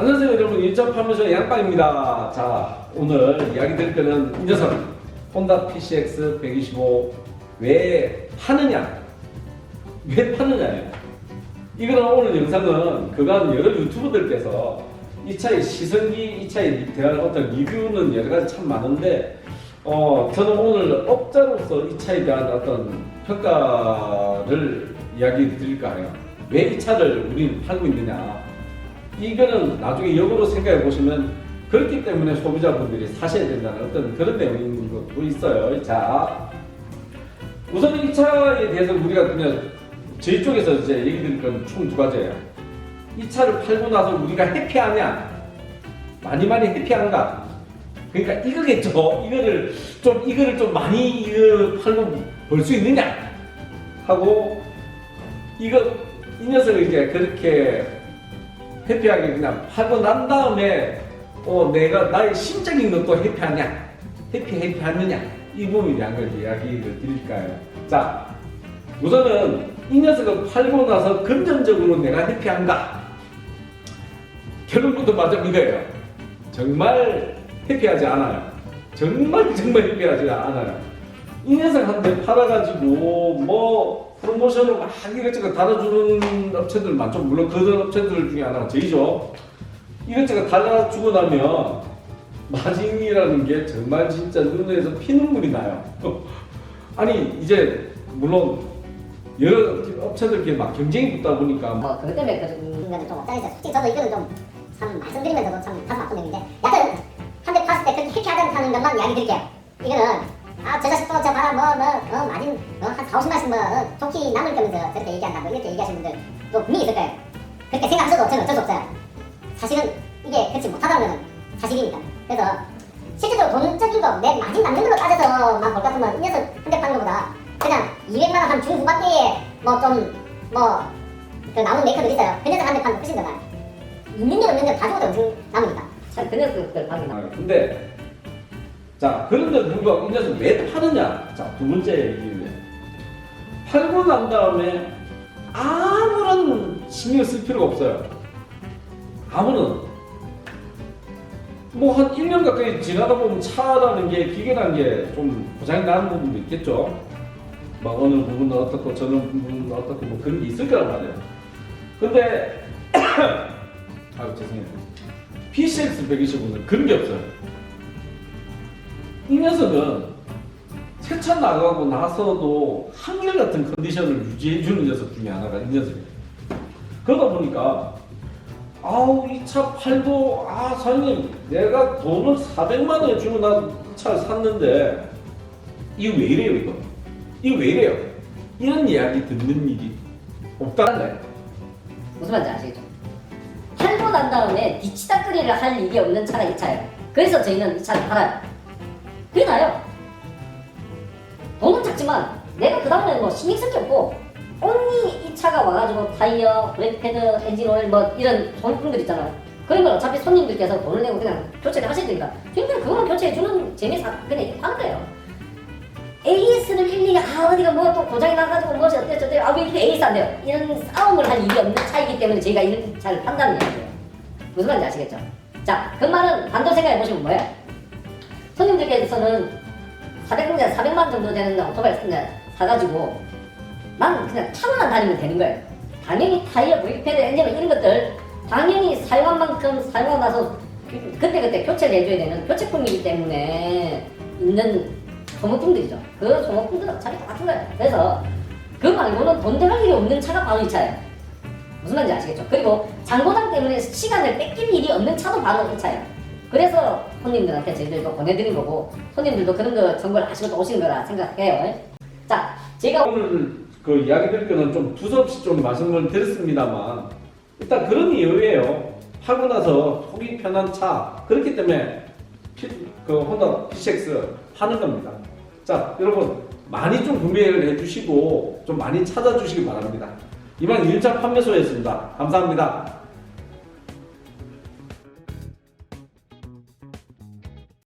안녕하세요 여러분. 인천판매소 양빵입니다. 자 오늘 이야기 드릴 거는 이 녀석. 혼다 PCX 125 왜 파느냐? 왜 파느냐예요 이거는 오늘 영상은 그간 여러 유튜버들께서 이 차의 시승기 이 차에 대한 어떤 리뷰는 여러 가지 참 많은데 어 저는 오늘 업자로서 이 차에 대한 어떤 평가를 이야기 드릴까 해요. 왜 이 차를 우리는 팔고 있느냐 이거는 나중에 역으로 생각해 보시면 그렇기 때문에 소비자분들이 사셔야 된다는 어떤 그런 내용인 것도 있어요. 자, 우선 이 차에 대해서 우리가 그냥 저희 쪽에서 이제 얘기 드릴 건 총 두 가지예요. 이 차를 팔고 나서 우리가 해피하냐? 많이 많이 해피한가? 그러니까 이거겠죠. 이거를 좀 이거를 좀 많이 이거 팔고 벌 수 있느냐? 하고 이거 이 녀석을 이제 그렇게 해피하게 그냥 팔고 난 다음에 어 내가 나의 심적인 것도 해피하냐 해피 해피하느냐 이 부분에 대한 걸 이야기를 드릴까요? 자 우선은 이 녀석을 팔고 나서 금전적으로 내가 해피한가 결론부터 맞아 이거예요. 정말 해피하지 않아요. 정말 정말 해피하지 않아요. 이 녀석한테 팔아가지고 뭐 프로모션을 막 이것저것 달아주는 업체들 많죠. 물론 그 업체들 중에 하나가 저희죠. 이것저것 달아주고 나면 마진이라는 게 정말 진짜 눈에서 피눈물이 나요. 아니 이제 물론 여러 업체들끼리 막 경쟁이 붙다 보니까 뭐 그것 때문에 그런 건좀 없다니까 솔직히 저도 이거는 좀 참 말씀드리면서도 참 가슴 아픈 얘기인데 여튼 한대 팠을 때 그렇게 해피하다는 것만 이야기 드릴게요 이거는 아 저 자식 또 저 봐라 뭐 뭐 어, 마진 어, 한 4, 50만씩 뭐 어, 좋게 남을 거면서 저렇게 얘기한다 뭐 이렇게 얘기하시는 분들 또 분명히 있을 거예요. 그렇게 생각하셔도 저는 어쩔 수 없어요. 사실은 이게 그렇지 못하다는 사실입니다. 그래서 실제적으로 돈적인 거 내 마진 남는 걸로 따져서만 볼것 같으면 이 녀석 한 대 파는 것보다 그냥 200만 원 한 중후반대에 뭐 뭐좀 뭐 그 남은 메이커들 있어요. 그 녀석 한 대 파는 거 훨씬 더 나아요. 있는 게 없는 게다 죽어도 엄청 남으니까. 참그 녀석들 방이 나 아, 근데 자 그런데 불구하고 이 녀석 왜 파느냐? 자 두 번째 얘기인데 팔고 난 다음에 아무런 신경 쓸 필요가 없어요. 아무런. 뭐 한 1년 가까이 지나다 보면 차라는 게 기계라는 게 좀 고장이 나는 부분도 있겠죠. 막 어느 부분은 어떻고 저느 부분은 어떻고 뭐 그런 게 있을 거란 말이에요. 근데 아유 죄송해요. PCX 125는 그런 게 없어요. 이 녀석은 세차 나가고 나서도 한결같은 컨디션을 유지해주는 녀석 중에 하나가 이 녀석이에요. 그러다 보니까 아우 이 차 팔도 아 사장님 내가 돈을 400만 원 주고 차를 샀는데 이거 왜 이래요 이거? 이거 왜 이래요? 이런 이야기 듣는 일이 없다는 무슨 말인지 아시겠죠? 팔고 난 다음에 뒤치다거리를 할 일이 없는 차가 이 차예요. 그래서 저희는 이 차를 팔아요 그게 나요. 돈은 작지만 내가 그 다음에 뭐 신경 쓸 게 없고 only 이 차가 와가지고 타이어, 브레이크 패드, 엔진 오일 뭐 이런 소모품들 있잖아요. 그런 걸 어차피 손님들께서 돈을 내고 그냥 교체를 하셔야 되니까. 저희는 그거만 교체해 주는 재미사 그냥 이렇게 하는 거예요. AS를 일일이 아 어디가 뭐 또 고장이 나가지고 뭐지 어때 저때 아왜 이렇게 AS 안 돼요? 이런 싸움을 할 일이 없는 차이기 때문에 저희가 이런 차를 판다는 얘기예요. 무슨 말인지 아시겠죠? 자 그 말은 반대로 생각해 보시면 뭐예요 손님들께서는 400공장 400만 원 정도 되는 오토바이 그냥 사가지고 난 그냥 차만 다니면 되는 거예요 당연히 타이어, 브레이크 패드, 엔진 이런 것들 당연히 사용한 만큼 사용하고 나서 그- 그때 그때 교체를 해줘야 되는 교체품이기 때문에 있는 소모품들이죠. 그 소모품들은 어차피 똑같은 거예요. 그래서 그 말고는 돈 들어갈 일이 없는 차가 바로 이 차예요. 무슨 말인지 아시겠죠? 그리고 장고장 때문에 시간을 뺏길 일이 없는 차도 바로 이 차예요. 그래서 손님들한테 저희들도 보내드린 거고 손님들도 그런 거 정보를 아시고 또 오시는 거라 생각해요. 자, 제가 오늘 그 이야기 드릴 거는 좀 두서없이 좀 말씀을 드렸습니다만 일단 그런 이유예요. 하고 나서 속이 편한 차 그렇기 때문에 피, 그 혼다 PCX 하는 겁니다. 자 여러분 많이 좀 구매를 해주시고 좀 많이 찾아주시기 바랍니다. 이만 1차 판매소였습니다. 감사합니다.